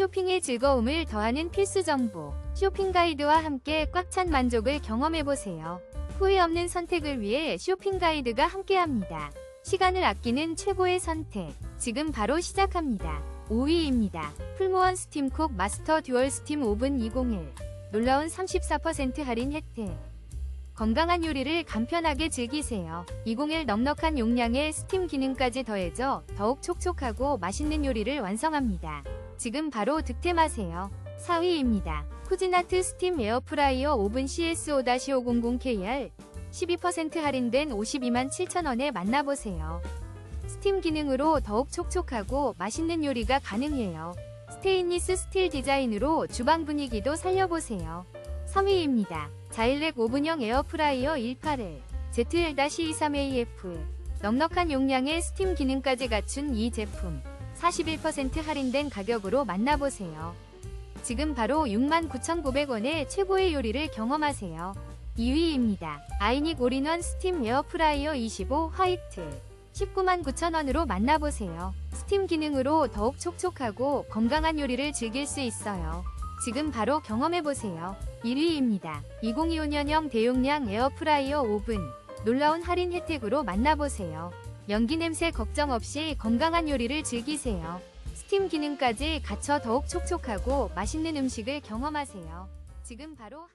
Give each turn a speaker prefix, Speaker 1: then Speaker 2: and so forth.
Speaker 1: 쇼핑의 즐거움을 더하는 필수 정보. 쇼핑 가이드와 함께 꽉 찬 만족을 경험해보세요. 후회 없는 선택을 위해 쇼핑 가이드가 함께합니다. 시간을 아끼는 최고의 선택. 지금 바로 시작합니다. 5위입니다. 풀무원 스팀콕 마스터 듀얼 스팀 오븐 201. 놀라운 34% 할인 혜택. 건강한 요리를 간편하게 즐기세요. 201 넉넉한 용량의 스팀 기능까지 더해져 더욱 촉촉하고 맛있는 요리를 완성합니다. 지금 바로 득템하세요. 4위입니다. 쿠지나트 스팀 에어프라이어 오븐 CS5-500KR 12% 할인된 52만 7천원에 만나보세요. 스팀 기능으로 더욱 촉촉하고 맛있는 요리가 가능해요. 스테인리스 스틸 디자인으로 주방 분위기도 살려보세요. 3위입니다. 자일렉 오븐형 에어프라이어 18L ZL-23AF 넉넉한 용량의 스팀 기능까지 갖춘 이 제품 41% 할인된 가격으로 만나보세요. 지금 바로 69,900원의 최고의 요리를 경험하세요. 2위입니다. 아이닉 올인원 스팀 에어프라이어 25 화이트 19만 9천원으로 만나보세요. 스팀 기능으로 더욱 촉촉하고 건강한 요리를 즐길 수 있어요. 지금 바로 경험해보세요. 1위입니다. 2025년형 대용량 에어프라이어 오븐 놀라운 할인 혜택으로 만나보세요. 연기 냄새 걱정 없이 건강한 요리를 즐기세요. 스팀 기능까지 갖춰 더욱 촉촉하고 맛있는 음식을 경험하세요. 지금 바로